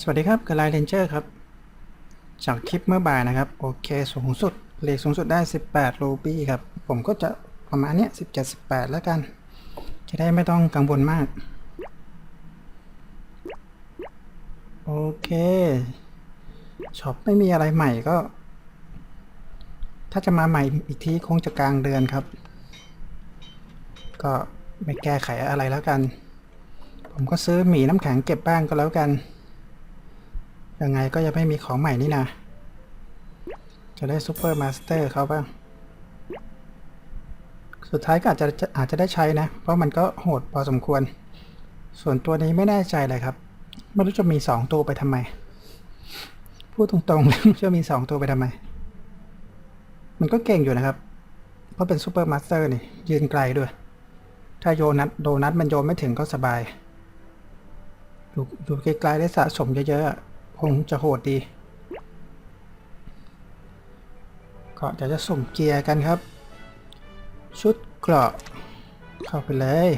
สวัสดีครับกระไลน์เรนเจอร์ครับ จากคลิปเมื่อบ่ายนะครับ โอเค สูงสุด เลขสูงสุดได้ 18 รูปี้ครับ ผมก็จะประมาณเนี้ย17 18 แล้วกัน จะได้ไม่ต้องกังวลมาก โอเค ช็อปไม่มีอะไรใหม่ก็ ถ้าจะมาใหม่อีกทีคงจะกลางเดือนครับ ก็ไม่แก้ไขอะไรแล้วกัน ผมก็ซื้อหมีน้ำแข็งเก็บบ้างก็แล้วกัน ยังไงก็ยังไม่มีของใหม่นี่นะ จะได้ซูเปอร์มาสเตอร์เขาบ้าง สุดท้ายก็อาจจะอาจจะได้ใช้นะ เพราะมันก็โหดพอสมควร ส่วนตัวนี้ไม่แน่ใจเลยครับ ไม่รู้จะมีสองตัวไปทำไม พูดตรงๆเลยจะมีสองตัวไปทำไม มันก็เก่งอยู่นะครับ เพราะเป็นซูเปอร์มาสเตอร์นี่ ยืนไกลด้วย ถ้าโยนัทโดนัทมันโยนไม่ถึงก็สบายอยู่อยู่ไกลๆได้สะสมเยอะๆ คงจะโหดดี ก็เดี๋ยวจะสุ่มเกียร์กันครับ ชุดเกราะเข้าไปเลย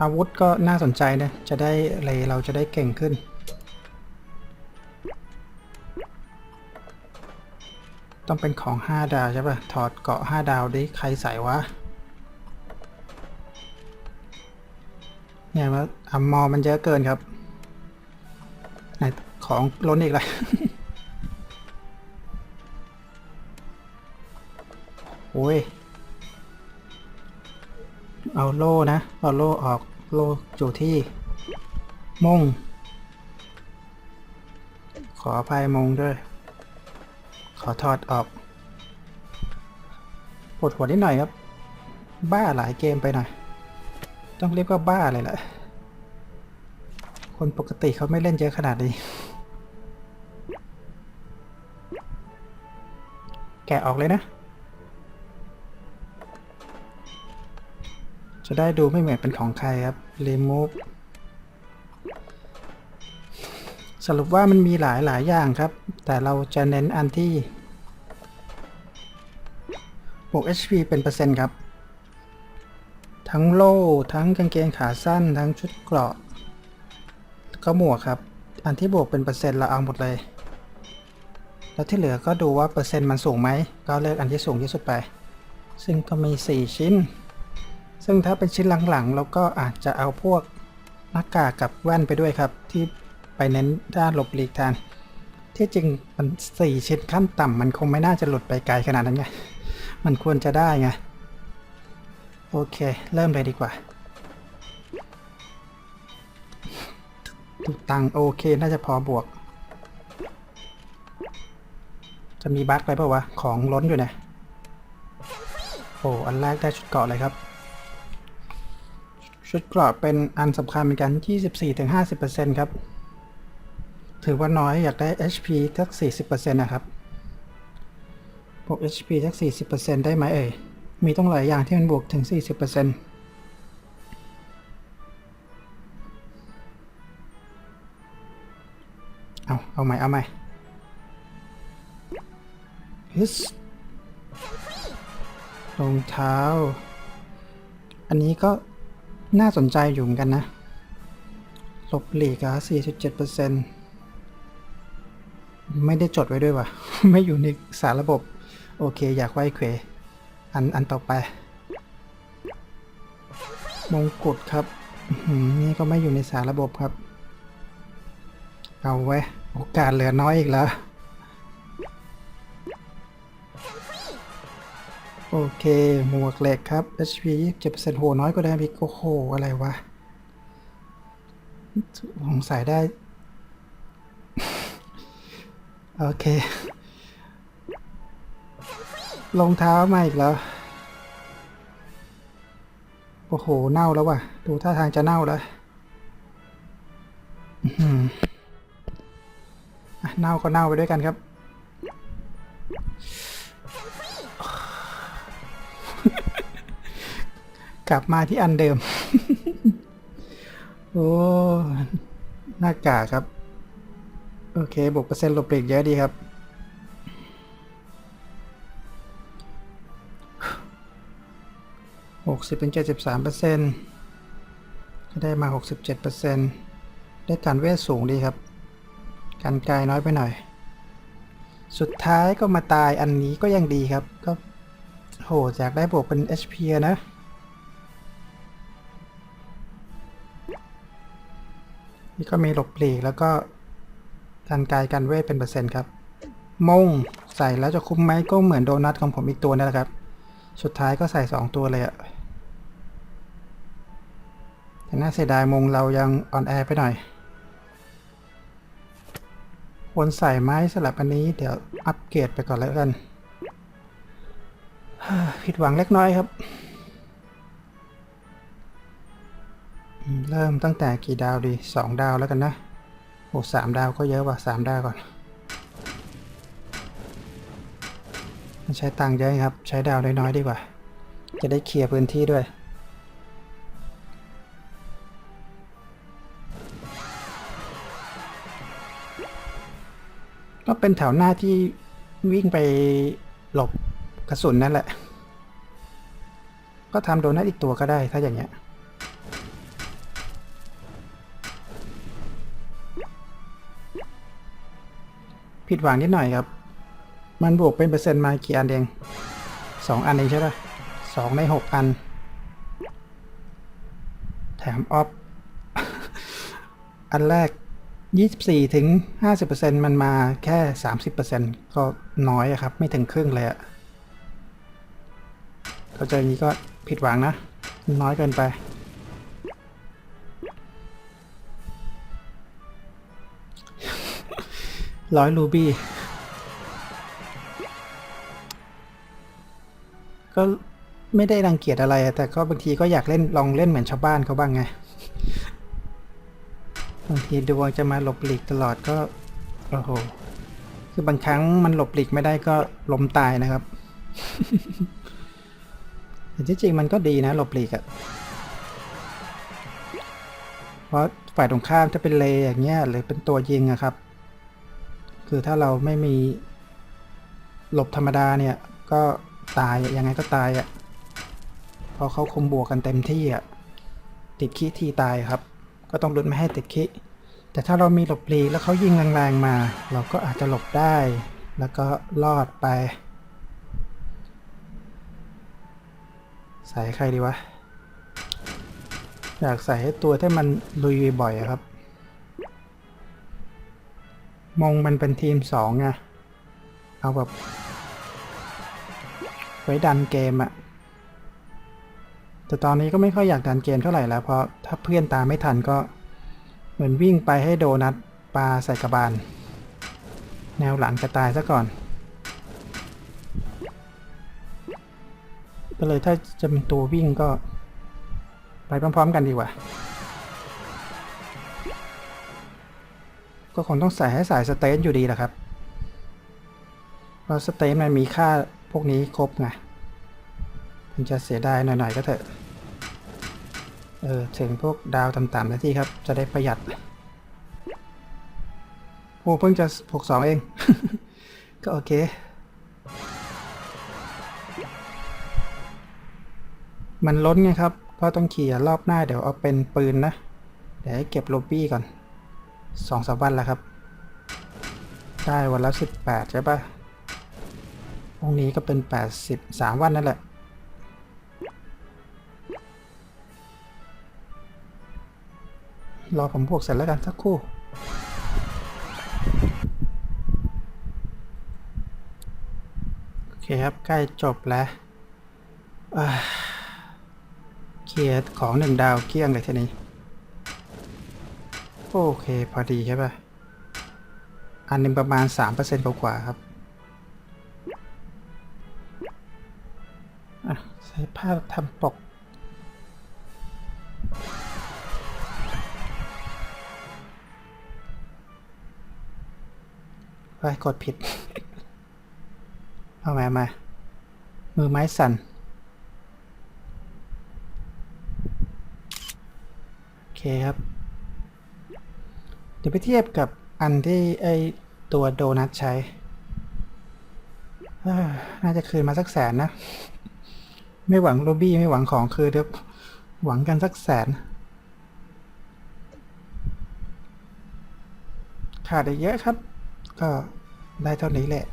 อาวุธก็น่าสนใจนะ จะได้อะไรเราจะได้เก่งขึ้นต้องเป็นของ 5 ดาวใช่ปะถอดเกาะ 5 ดาวดิ ใครใส่วะ เนี่ยว่าอัมมอมันเยอะเกินครับ ของล้นอีกแล้วโอ้ย เอาโล่นะ เอาโล่ออก โล่อยู่ที่ มง ขออภัยมงด้วย ขอถอดออก ปวดหัวนิดหน่อยครับ บ้าหลายเกมไปหน่อย ต้องเรียกว่าบ้าเลยแหละ คนปกติเขาไม่เล่นเยอะขนาดนี้ะออกเลยนะ จะได้ดูไม่เหมือนเป็นของใครครับ remove สรุปว่ามันมีหลายหลายอย่างครับ แต่เราจะเน้นอันที่บวก HP เป็นเปอร์เซ็นต์ครับ ทั้งโล่ ทั้งกางเกงขาสั้น ทั้งชุดเกราะก็หมวกครับ อันที่บวกเป็นเปอร์เซ็นต์เราเอาหมดเลย แล้วที่เหลือก็ดูว่าเปอร์เซ็นต์มันสูงไหม ก็เลือกอันที่สูงที่สุดไป ซึ่งก็มี 4 ชิ้น ซึ่งถ้าเป็นชิ้นหลังๆเราก็อาจจะเอาพวกหน้ากากกับแว่นไปด้วยครับ ที่ไปเน้นด้านหลบหลีกแทนที่จริงมัน4ชิ้นขั้นต่ำมันคงไม่น่าจะหลุดไปไกลขนาดนั้นไง มันควรจะได้ไง โอเค เริ่มเลยดีกว่าถูกตังโอเค น่าจะพอบวก จะมีบั๊กอะไรเปล่าวะ ของล้นอยู่นี่ยโอ้อันแรกได้ชุดเกราะเลยครับ ชุดเกราะเป็นอันสำคัญเหมือนกัน 24-50%ครับ ถือว่าน้อยอยากได้ HP สัก 40%นะครับบวก HP สัก 40%ได้ไหมเอ่ย มีต้องหลายอย่างที่มันบวกถึง 40%เอา เอาใหม่ เอาใหม่ ฮึสรองเท้า อันนี้ก็น่าสนใจอยู่เหมือนกันนะลบหลีกอะ4.7%ไม่ได้จดไว้ด้วยวะไม่อยู่ในสารระบบ โอเค อยากไว้เควอัน อันต่อไป มงกุฎครับ นี่ก็ไม่อยู่ในสารระบบครับ เอาไว้ โอกาสเหลือน้อยอีกแล้ว โอเค หมวกเหล็กครับ HP 27%โห น้อยกว่าดิมอีกโอ้โห อะไรวะ สงสัยได้ โอเครองเท้ามาอีกแล้ว โอ้โห เน่าแล้วว่ะ ดูท่าทางจะเน่าแล้วอื้อหืออะเน่าก็เน่าไปด้วยกันครับ กลับมาที่อันเดิม โอ้หน้ากากครับ โอเคบวกเปอร์เซ็นต์ลบหลีกเยอะดีครับ หกสิบเป็นเจ็ดสิบสามเปอร์เซ็นต์ก็ได้มาหกสิบเจ็ดเปอร์เซ็นต์ได้การเวทสูงดีครับ การกายน้อยไปหน่อย สุดท้ายก็มาตายอันนี้ก็ยังดีครับ ก็โหอยากได้บวกเป็น HP นะ นี่ก็มีหลบปลีกแล้วก็การกายการเวทเป็นเปอร์เซ็นต์ครับมงใส่แล้วจะคุ้มไหมก็เหมือนโดนัทของผมอีกตัวนั่นแหละครับ สุดท้ายก็ใส่ 2 ตัวเลยอะแต่น่าเสียดายมงเรายังอ่อนแอไปหน่อย ควรใส่ไม้สลับอันนี้เดี๋ยวอัปเกรดไปก่อนแล้วกันผิดหวังเล็กน้อยครับ เริ่มตั้งแต่กี่ดาวดีสองดาวแล้วกันนะ โอ้สามดาวก็เยอะว่ะสามดาวก่อน ใช้ตังค์เยอะครับ ใช้ดาวน้อยๆดีกว่า จะได้เคลียร์พื้นที่ด้วยก็เป็นแถวหน้าที่วิ่งไปหลบกระสุนนั่นแหละ ก็ทำโดนัทอีกตัวก็ได้ถ้าอย่างเงี้ย ผิดหวังนิดหน่อยครับ มันบวกเป็นเปอร์เซ็นต์มากี่อันเองสองอันเองใช่ปะสองในหกอัน แถมออฟ อันแรก 24 ถึง 50%มันมาแค่ 30%ก็น้อยครับ ไม่ถึงครึ่งเลยอะเข้าใจอย่างนี้ก็ผิดหวังนะ น้อยเกินไป ร้อยรูบี้ ก็ไม่ได้รังเกียจอะไร แต่ก็บางทีก็อยากเล่นลองเล่นเหมือนชาวบ้านเขาบ้างไง บางทีดวงจะมาหลบหลีกตลอดก็ โอ้โห คือบางครั้งมันหลบหลีกไม่ได้ก็ล้มตายนะครับแต่ที่จริงมันก็ดีนะหลบหลีกอะเพราะฝ่ายตรงข้ามจะเป็นเลอย่างเงี้ยหรือเป็นตัวยิงอะครับ คือถ้าเราไม่มีหลบธรรมดาเนี่ย ก็ตายยังไงก็ตายอะเพราะเขาคมบวกกันเต็มที่อะติดขี้ทีตายครับ ก็ต้องลุ้นไม่ให้ติดขี้แต่ถ้าเรามีหลบหลีกแล้วเขายิงแรงๆมา เราก็อาจจะหลบได้ แล้วก็รอดไป ใส่ใครดีวะ อยากใส่ให้ตัวที่มันลุยบ่อยครับ มงมันเป็นทีมสองไงเอาแบบ ไว้ดันเกมอะแต่ตอนนี้ก็ไม่ค่อยอยากดันเกมเท่าไหร่แล้ว เพราะถ้าเพื่อนตามไม่ทันก็ เหมือนวิ่งไปให้โดนัทปลาใส่กระบาล แนวหลังจะตายซะก่อน ก็เลยถ้าจะเป็นตัววิ่งก็ ไปพร้อม ๆ กันดีกว่า ก็คงต้องใส่ให้สายสเตนอยู่ดีแหละครับ เพราะสเตนมันมีค่าพวกนี้ครบไงถึงจะเสียดายหน่อยๆก็เถอะ เออถึงพวกดาวต่ำๆนะที่ครับ จะได้ประหยัดโอ้เพิ่งจะหกสองเอง ก็โอเค มันล้นไงครับ ก็ต้องขี่รอบหน้าเดี๋ยวเอาเป็นปืนนะ เดี๋ยวให้เก็บโลบี้ก่อน สองสามวันแล้วครับ ได้วันละสิบแปดใช่ปะพรุ่งนี้ก็เป็นแปดสิบสามวันนั่นแหละ รอผมพวกเสร็จแล้วกันสักครู่โอเคครับ ใกล้จบแล้วเคลียร์ของหนึ่งดาวเกลี้ยงเลยทีนี้ โอเค พอดีใช่ปะอันหนึ่งประมาณ3%กว่าครับใช้ผ้าทำปก ไปกดผิด เอามามา มือไม้สั่น โอเคครับ เดี๋ยวไปเทียบกับอันที่ไอตัวโดนัทใช้ น่าจะคืนมาสักแสนนะ ไม่หวังโรบี้ไม่หวังของคือเดี๋ยวหวังกันสักแสน ขาดอีกเยอะครับ ก็ได้เท่านี้แหละ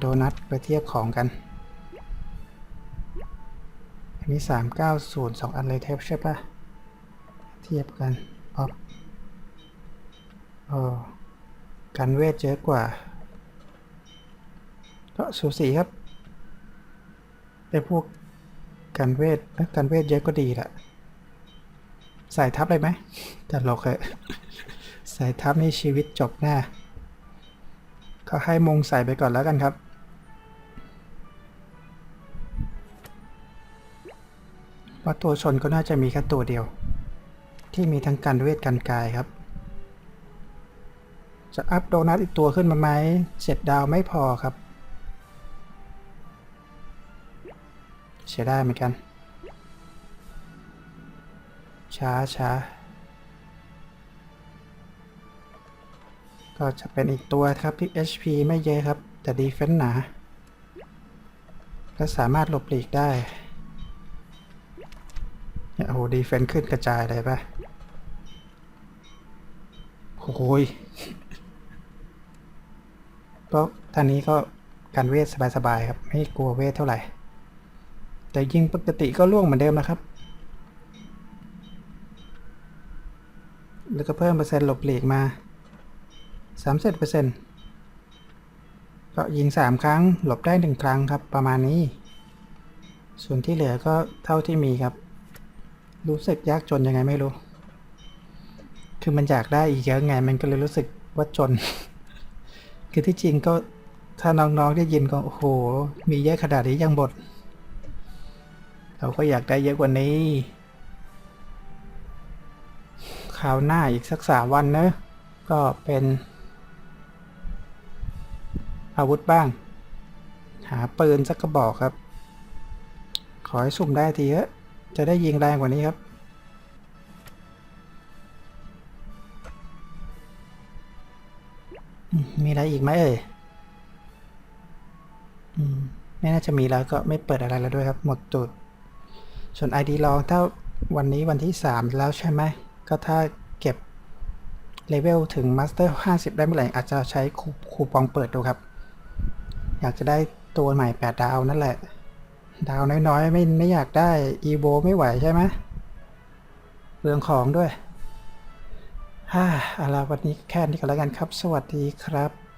โดนัทไปเทียบของกัน อันนี้สามเก้าศูนย์สองอันเลยเทปใช่ปะเทียบกันป๊อป โอ้กันเวทเยอะกว่า ก็สูสีครับไอ้พวกกันเวทกันเวทเยอะก็ดีแหละใส่ทับเลยไหมแต่เราเคยใส่ทับนี่ชีวิตจบแน่ก็ให้มงใส่ไปก่อนแล้วกันครับเพราตัวชนก็น่าจะมีแค่ตัวเดียว ที่มีทั้งการเวทกันกายครับ จะอัพโดนัทอีกตัวขึ้นมาไหมเจ็ดดาวไม่พอครับ เสียได้เหมือนกัน ช้าช้าก็จะเป็นอีกตัวครับที่ HP ไม่เยอะครับ แต่ดีเฟน s ์หนา และสามารถหลบหลีกได้โอ้โหดีเฟน s ์ขึ้นกระจายเลยปะโอ้ย ก็ท่านนี้ก็การเวทสบายๆครับ ไม่กลัวเวทเท่าไหร่ แต่ยิงปกติก็ล่วงเหมือนเดิมนะครับ แล้วก็เพิ่มเปอร์เซ็นต์หลบหลีกมา30เปอร์เซ็นต์ก็ยิง 3 ครั้ง หลบได้ 1 ครั้งครับ ประมาณนี้ ส่วนที่เหลือก็เท่าที่มีครับ รู้สึกยากจนยังไงไม่รู้ คือมันอยากได้อีกเยอะไง มันก็เลยรู้สึกว่าจน คือที่จริงก็ถ้าน้องๆได้ยินก็โอ้โห มีเยอะขนาดนี้ยังบดเราก็อยากได้เยอะกว่านี้คราวหน้าอีกสักสามวันเนอะก็เป็น อาวุธบ้าง หาปืนสักกระบอกครับ ขอให้สุ่มได้ทีเถอะจะได้ยิงแรงกว่านี้ครับ มีอะไรอีกไหมเอ่ยอืมไม่น่าจะมีแล้วก็ไม่เปิดอะไรแล้วด้วยครับ หมดจุด ส่วน ID ลองถ้าวันนี้วันที่ 3 แล้วใช่ไหม ก็ถ้าเก็บเลเวลถึงมาสเตอร์50 ได้เมื่อไหร่อาจจะใช้คูคูปองเปิดดูครับ อยากจะได้ตัวใหม่ 8 ดาวนั่นแหละ ดาวน้อยๆ ไม่ไม่อยากได้อีโบไม่ไหวใช่ไหมเรื่องของด้วย ฮ่าเอาละวันนี้แค่นี้ก็แล้วกันครับ สวัสดีครับ